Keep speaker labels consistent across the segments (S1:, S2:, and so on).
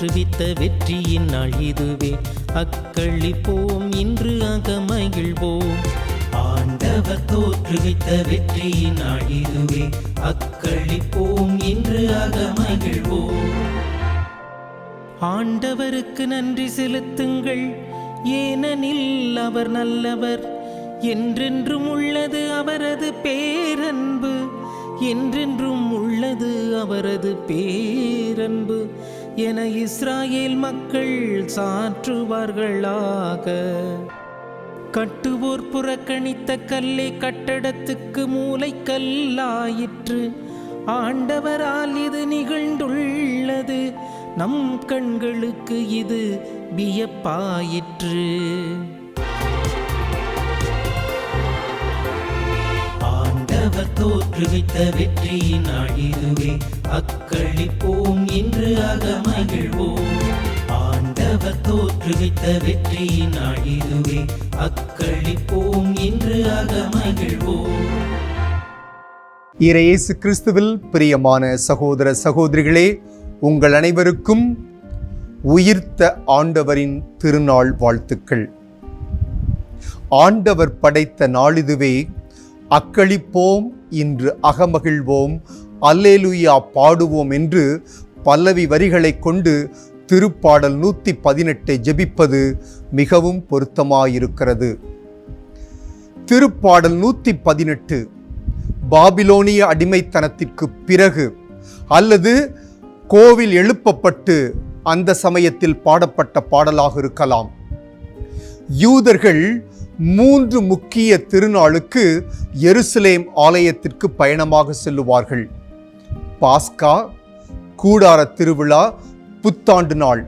S1: தோற்றுவித்த வெற்றியின் நாள் இதுவே. அக்களிப்போம் இன்று அகமகிழ்வோம் ஆண்டவர் தோற்றுவித்த வெற்றியின் நாள் இதுவே. அக்களிப்போம் இன்று அகமகிழ்வோம் ஆண்டவருக்கு நன்றி செலுத்துங்கள். ஏனெனில் அவர் நல்லவர். என்றென்றும் உள்ளது அவரது பேரன்பு. என்றென்றும் உள்ளது அவரது பேரன்பு. என இஸ்ராயேல் மக்கள் சாற்றுவார்களாக. கட்டுவோர் புறக்கணித்த கல்லே கட்டடத்துக்கு மூளைக்கல்லாயிற்று ஆண்டவரால் இது நிகழ்ந்துள்ளது. நம் கண்களுக்கு இது வியப்பாயிற்று. தோற்றுவித்த வெற்றியின் நாள் இதுவே அக்களிப்போம் இன்று அகமகிழ்வோம். ஆண்டவர் தோற்றுவித்த வெற்றியின் நாள் இதுவே அக்களிப்போம் இன்று அகமகிழ்வோம்.
S2: இறையேசு கிறிஸ்துவில் பிரியமான சகோதர சகோதரிகளே உங்கள் அனைவருக்கும் உயிர்த்த ஆண்டவரின் திருநாள் வாழ்த்துக்கள். ஆண்டவர் படைத்த நாளிதுவே அக்களிப்போம் இன்று அகமகிழ்வோம். அல்லேலுயா பாடுவோம் என்று பல்லவி வரிகளைக் கொண்டு திருப்பாடல் நூற்றி பதினெட்டை ஜெபிப்பது மிகவும் பொருத்தமாயிருக்கிறது. திருப்பாடல் நூற்றி பதினெட்டு பாபிலோனிய அடிமைத்தனத்திற்கு பிறகு அல்லது கோவில் எழுப்பப்பட்டு அந்த சமயத்தில் பாடப்பட்ட பாடலாக இருக்கலாம். யூதர்கள் மூன்று முக்கிய திருநாளுக்கு எருசலேம் ஆலயத்திற்கு பயணமாக செல்லுவார்கள். பாஸ்கா கூடார திருவிழா புத்தாண்டு நாள்.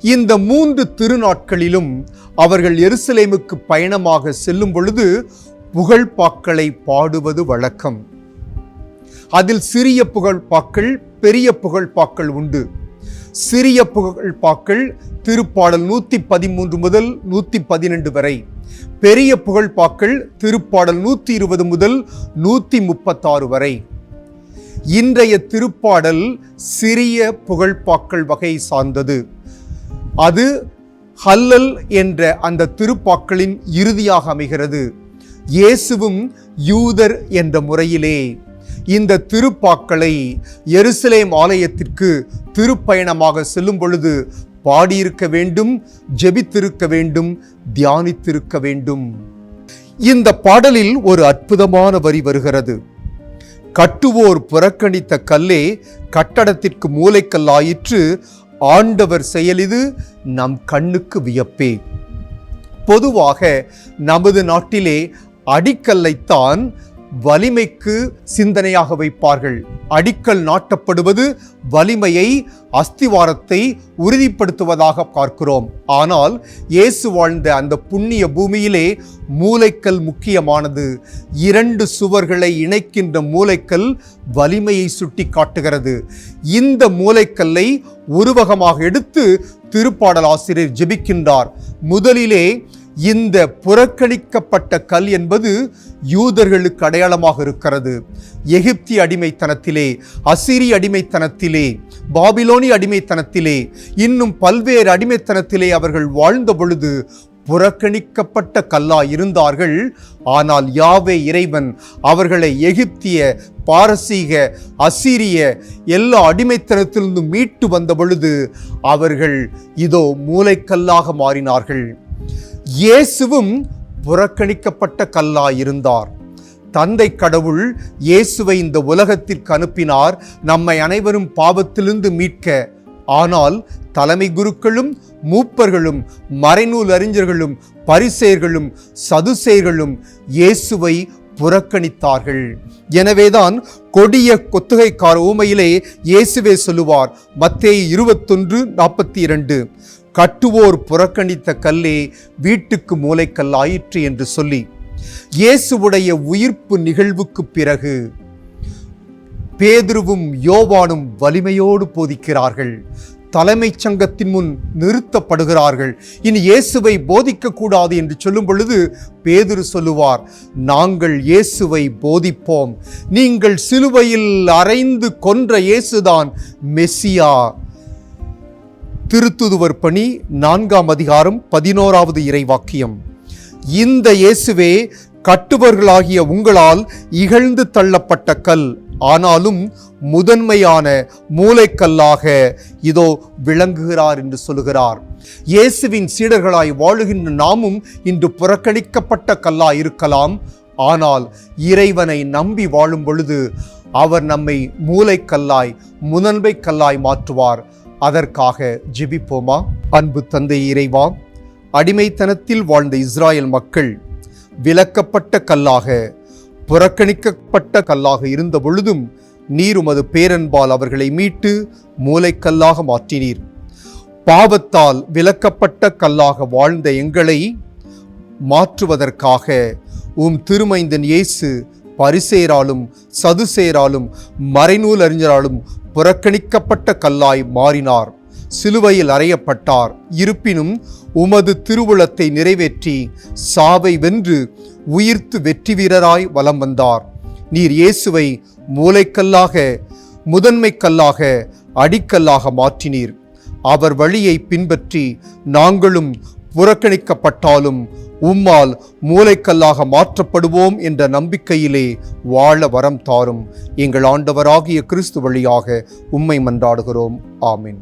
S2: இந்த மூன்று திருநாட்களிலும் அவர்கள் எருசலேமுக்கு பயணமாக செல்லும் பொழுது புகழ்பாக்களை பாடுவது வழக்கம். அதில் சிறிய புகழ்பாக்கள் பெரிய புகழ்பாக்கள் உண்டு. சிறிய புகழ்பாக்கள் திருப்பாடல் நூற்றி பதிமூன்று முதல் நூற்றி பதினெண்டு வரை. பெரிய புகழ்பாக்கள் திருப்பாடல் நூற்றி இருபது முதல் நூற்றி முப்பத்தாறு வரை. இன்றைய திருப்பாடல் சிறிய புகழ்பாக்கள் வகை சார்ந்தது. அது ஹல்லல் என்ற அந்த திருப்பாக்களின் இறுதியாக அமைகிறது. இயேசுவும் யூதர் என்ற முறையிலே. இந்த திருப்பாக்களை எருசலேம் ஆலயத்திற்கு திருப்பயணமாக செல்லும் பொழுது பாடியிருக்க வேண்டும் ஜெபித்திருக்க வேண்டும் தியானித்திருக்க வேண்டும். இந்த பாடலில் ஒரு அற்புதமான வரி வருகிறது. கட்டுவோர் புறக்கணித்த கல்லே கட்டடத்திற்கு மூலைக்கல்லாயிற்று ஆண்டவர் செயலிது நம் கண்ணுக்கு வியப்பே. பொதுவாக நமது நாட்டிலே அடிக்கல்லைத்தான் வலிமைக்கு சிந்தனையாக வைப்பார்கள். அடிக்கல் நாட்டப்படுவது வலிமையை அஸ்திவாரத்தை உறுதிப்படுத்துவதாக பார்க்கிறோம். ஆனால் இயேசு வாழ்ந்த அந்த புண்ணிய பூமியிலே மூலைக்கல் முக்கியமானது. இரண்டு சுவர்களை இணைக்கின்ற மூலைக்கல் வலிமையை சுட்டி காட்டுகிறது இந்த மூலைக்கல்லை உருவகமாக எடுத்து திருப்பாடல் ஆசிரியர் ஜெபிக்கின்றார். முதலிலே இந்த புறக்கணிக்கப்பட்ட கல் என்பது யூதர்களுக்கு அடையாளமாக இருக்கிறது. எகிப்தி அடிமைத்தனத்திலே அசிரி அடிமைத்தனத்திலே பாபிலோனி அடிமைத்தனத்திலே இன்னும் பல்வேறு அடிமைத்தனத்திலே அவர்கள் வாழ்ந்த பொழுது புறக்கணிக்கப்பட்ட கல்லா இருந்தார்கள் ஆனால் யாவே இறைவன் அவர்களை எகிப்திய பாரசீக அசீரிய எல்லா அடிமைத்தனத்திலிருந்து மீட்டு வந்த பொழுது அவர்கள் இதோ மூளைக்கல்லாக மாறினார்கள். இயேசுவும் புறக்கணிக்கப்பட்ட கல்லாயிருந்தார். தந்தை கடவுள் இயேசுவை இந்த உலகத்திற்கு அனுப்பினார். நம்மை அனைவரும் பாவத்திலிருந்து மீட்க. ஆனால் தலைமை குருக்களும் மூப்பர்களும் மறைநூல் அறிஞர்களும் பரிசெயர்களும் சதுசேயர்களும் இயேசுவை புறக்கணித்தார்கள். எனவேதான் கொடிய கொத்துகைக்கார ஊமையிலே இயேசுவே சொல்லுவார். மத்தே இருபத்தொன்று நாற்பத்தி இரண்டு. கட்டுவோர் புறக்கணித்த கல்லே வீட்டுக்கு மூளைக்கல் ஆயிற்று என்று சொல்லி இயேசுவுடைய உயிர்ப்பு நிகழ்வுக்கு பிறகு பேதுருவும் யோவானும் வலிமையோடு போதிக்கிறார்கள். தலைமைச் சங்கத்தின் முன் நிறுத்தப்படுகிறார்கள். இனி இயேசுவை போதிக்க கூடாது என்று சொல்லும் பொழுது பேதுரு சொல்லுவார் நாங்கள் இயேசுவை போதிப்போம். நீங்கள் சிலுவையில் அறைந்து கொன்ற இயேசுதான் மெஸ்ஸியா திருத்துதுவர் பணி நான்காம் அதிகாரம் பதினோராவது இறைவாக்கியம். இந்த இயேசுவே கட்டுவர்களாகிய உங்களால் இகழ்ந்து தள்ளப்பட்ட கல் ஆனாலும் முதன்மையான மூளைக்கல்லாக இதோ விளங்குகிறார் என்று சொல்லுகிறார். இயேசுவின் சீடர்களாய் வாழுகின்ற நாமும் இன்று புறக்கணிக்கப்பட்ட கல்லாய் இருக்கலாம். ஆனால் இறைவனை நம்பி வாழும் பொழுது அவர் நம்மை மூளைக்கல்லாய் முதன்மை கல்லாய் மாற்றுவார். அதற்காக ஜிபிப்போமா? அன்பு தந்தை இறைவா அடிமைத்தனத்தில் வாழ்ந்த இஸ்ராயல் மக்கள் விலக்கப்பட்ட கல்லாக புறக்கணிக்கப்பட்ட கல்லாக இருந்த பொழுதும் நீர் உமது பேரன்பால் அவர்களை மீட்டு மூளைக்கல்லாக மாற்றினீர். பாவத்தால் விலக்கப்பட்ட கல்லாக வாழ்ந்த எங்களை மாற்றுவதற்காக உம் திருமைந்தன் இயேசு பரிசேராலும் சதுசேராலும் மறைநூல் அறிஞராலும் புறக்கணிக்கப்பட்ட கல்லாய் மாறினார். சிலுவையில் அறையப்பட்டார். இருப்பினும் உமது திருவுளத்தை நிறைவேற்றி சாவை வென்று உயிர்த்து வெற்றி வீரராய் வலம் வந்தார். நீர் இயேசுவை மூளைக்கல்லாக முதன்மை கல்லாக அடிக்கல்லாக மாற்றினீர். அவர் வழியை பின்பற்றி நாங்களும் புறக்கணிக்கப்பட்டாலும் உம்மால் மூளைக்கல்லாக மாற்றப்படுவோம் என்ற நம்பிக்கையிலே வாழ வரம் தாரும். எங்கள் ஆண்டவராகிய கிறிஸ்து வழியாக உம்மை மன்றாடுகிறோம். ஆமின்.